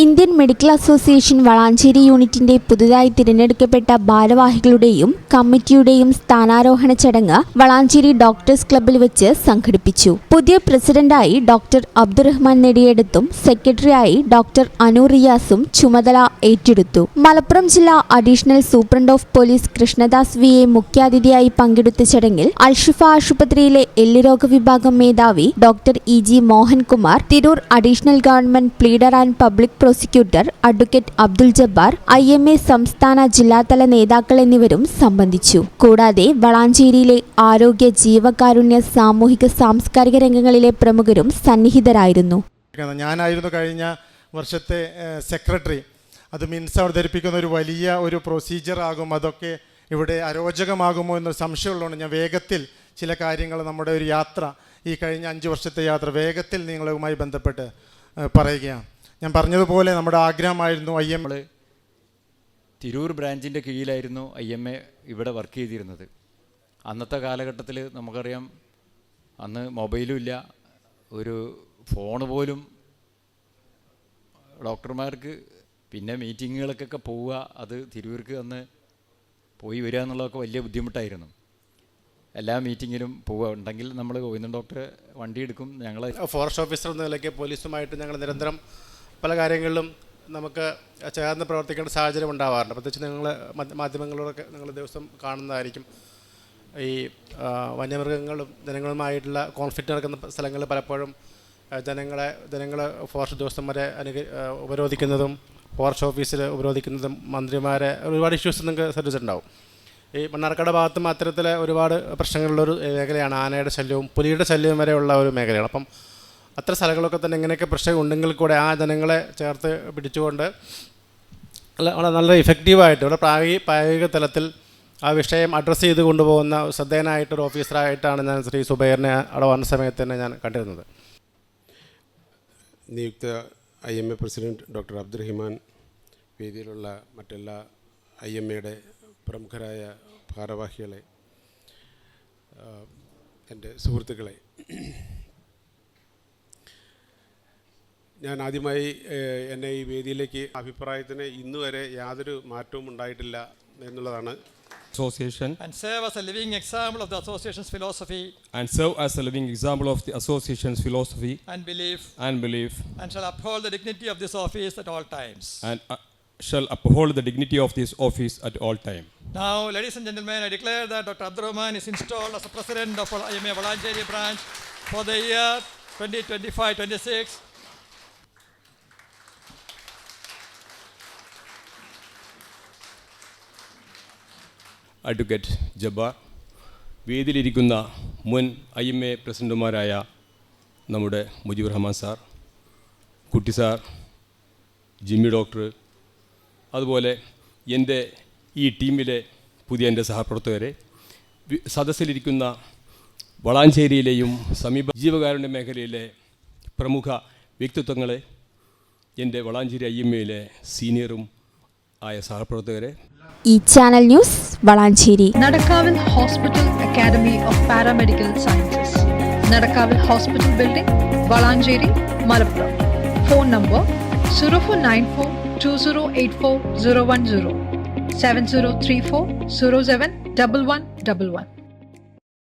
Indian medical association Valanchery യൂണിറ്റിന്റെ പുതുതായി തിരഞ്ഞെടുക്കപ്പെട്ട ഭാരവാഹികളുടെയും കമ്മിറ്റിയുടെയും സ്ഥാനാരോഹണ ചടങ്ങ് വളാഞ്ചേരി ഡോക്ടേഴ്സ് ക്ലബ്ബിൽ വെച്ച് സംഘടിപ്പിച്ചു. പുതിയ പ്രസിഡന്റായി ഡോക്ടർ അബ്ദുറഹ്മാൻ നെടിയെടുത്തും സെക്രട്ടറിയായി ഡോക്ടർ അനു റിയാസും ചുമതല ഏറ്റെടുത്തു. മലപ്പുറം ജില്ലാ additional superintendent of police Krishnadas വിയെ മുഖ്യാതിഥിയായി പങ്കെടുത്ത ചടങ്ങിൽ അൽഷിഫ ആശുപത്രിയിലെ എല്ലുരോഗ വിഭാഗം മേധാവി doctor E G Mohankumar Tirur additional government pleader and public prosecutor advocate Abdul Jabbar I M A സംസ്ഥാന ജില്ലാതല നേതാക്കൾ എന്നിവരും സംബന്ധിച്ചു. കൂടാതെ വളാഞ്ചേരിയിലെ ആരോഗ്യ ജീവകാരുണ്യ സാമൂഹിക സാംസ്കാരിക രംഗങ്ങളിലെ പ്രമുഖരും സന്നിഹിതരായിരുന്നു. ഞാനായിരുന്നു കഴിഞ്ഞ വർഷത്തെ സെക്രട്ടറി. അത് മിൻസ് അവതരിപ്പിക്കുന്ന ഒരു വലിയ ഒരു പ്രൊസീജിയർ ആകും അതൊക്കെ ഇവിടെ അരോചകമാകുമോ എന്നൊരു സംശയമുള്ളതുകൊണ്ട് ഞാൻ വേഗത്തിൽ ചില കാര്യങ്ങൾ നമ്മുടെ ഒരു യാത്ര ഈ കഴിഞ്ഞ അഞ്ച് വർഷത്തെ യാത്ര വേഗത്തിൽ നിങ്ങളുമായി ബന്ധപ്പെട്ട് പറയുകയാണ്. ഞാൻ പറഞ്ഞതുപോലെ നമ്മുടെ ആഗ്രഹമായിരുന്നു ഐ എം തിരൂർ ബ്രാഞ്ചിന്റെ കീഴിലായിരുന്നു ഐ എം എ ഇവിടെ വർക്ക് ചെയ്തിരുന്നത്. അന്നത്തെ കാലഘട്ടത്തിൽ നമുക്കറിയാം അന്ന് മൊബൈലും ഇല്ല. ഒരു ഫോണ് പോലും ഡോക്ടർമാർക്ക് പിന്നെ മീറ്റിങ്ങുകൾക്കൊക്കെ പോവുക അത് തിരൂർക്ക് അന്ന് പോയി വരിക എന്നുള്ളതൊക്കെ വലിയ ബുദ്ധിമുട്ടായിരുന്നു. എല്ലാ മീറ്റിങ്ങിലും പോവുക. ഉണ്ടെങ്കിൽ നമ്മൾ ഗോവിന്ദൻ ഡോക്ടർ വണ്ടി എടുക്കും. ഞങ്ങൾ ഫോറസ്റ്റ് ഓഫീസർ എന്ന നിലയ്ക്ക് പോലീസുമായിട്ട് ഞങ്ങൾ നിരന്തരം പല കാര്യങ്ങളിലും നമുക്ക് ചേർന്ന് പ്രവർത്തിക്കേണ്ട സാഹചര്യം ഉണ്ടാവാറുണ്ട്. പ്രത്യേകിച്ച് നിങ്ങൾ മാധ്യമങ്ങളോടൊക്കെ നിങ്ങൾ ദിവസം കാണുന്നതായിരിക്കും. ഈ വന്യമൃഗങ്ങളും ജനങ്ങളുമായിട്ടുള്ള കോൺഫ്ലിക്റ്റ് നടക്കുന്ന സ്ഥലങ്ങളിൽ പലപ്പോഴും ജനങ്ങളെ ജനങ്ങളെ ഫോറസ്റ്റ് ഉദ്യോഗസ്ഥന്മാരെ അനുഗ ഉപരോധിക്കുന്നതും ഫോറസ്റ്റ് ഓഫീസിൽ ഉപരോധിക്കുന്നതും മന്ത്രിമാരെ ഒരുപാട് ഇഷ്യൂസ് നിങ്ങൾക്ക് ശ്രദ്ധിച്ചിട്ടുണ്ടാവും. ഈ മണ്ണാർക്കാട് ഭാഗത്തും അത്തരത്തിലെ ഒരുപാട് പ്രശ്നങ്ങളുള്ളൊരു മേഖലയാണ് ആനയുടെ ശല്യവും പുലിയുടെ ശല്യവും വരെയുള്ള ഒരു മേഖലയാണ്. അപ്പം അത്ര സ്ഥലങ്ങളൊക്കെ തന്നെ ഇങ്ങനെയൊക്കെ പ്രശ്നം ഉണ്ടെങ്കിൽ കൂടെ ആ ജനങ്ങളെ ചേർത്ത് പിടിച്ചുകൊണ്ട് നല്ല നല്ല ഇഫക്റ്റീവായിട്ട് ഇവിടെ പ്രായോഗിക പ്രായോഗിക തലത്തിൽ ആ വിഷയം അഡ്രസ്സ് ചെയ്ത് കൊണ്ടുപോകുന്ന ശ്രദ്ധേയനായിട്ടൊരു ഓഫീസറായിട്ടാണ് ഞാൻ ശ്രീ സുബൈറിനെ അവിടെ വന്ന സമയത്ത് തന്നെ ഞാൻ കണ്ടിരുന്നത്. നിയുക്ത I M A president doctor Abdurahiman വേദിയിലുള്ള മറ്റെല്ലാ ഐ എം എയുടെ പ്രമുഖരായ ഭാരവാഹികളെ എന്റെ സുഹൃത്തുക്കളെ. ഞാൻ ആദ്യമായി എന്നെ ഈ വേദിയിലേക്ക് അഭിപ്രായത്തിന് ഇന്നു വരെ യാതൊരു മാറ്റവും ഉണ്ടായിട്ടില്ല എന്നുള്ളതാണ്. Dignity of this office at all time Now, ladies and gentlemen, I declare that Dr. Abdurrahman is installed as the president of IMA Valancheri branch for the year 2025-26. Advocate Jabbar വേദിയിലിരിക്കുന്ന മുൻ ഐ എം എ പ്രസിഡന്റുമാരായ നമ്മുടെ Mujeeb Rahman sir Kutty sir Jimmy doctor അതുപോലെ എന്റെ ഈ ടീമിലെ പുതിയ എന്റെ സഹപ്രവർത്തകരെ സദസ്സിലിരിക്കുന്ന വളാഞ്ചേരിയിലെയും സമീപ ജീവകാരുണ്യ മേഖലയിലെ പ്രമുഖ വ്യക്തിത്വങ്ങളെ എന്റെ വളാഞ്ചേരി ഐ എം എയിലെ സീനിയറും ആയ സഹപ്രവർത്തകരെ ഈ channel news Valanchery Nadakavil Hospital Academy of Paramedical Sciences. Nadakavil Hospital Building, Valanjeri, Malappuram. Phone number 0494 2084 010 7034 07 1111.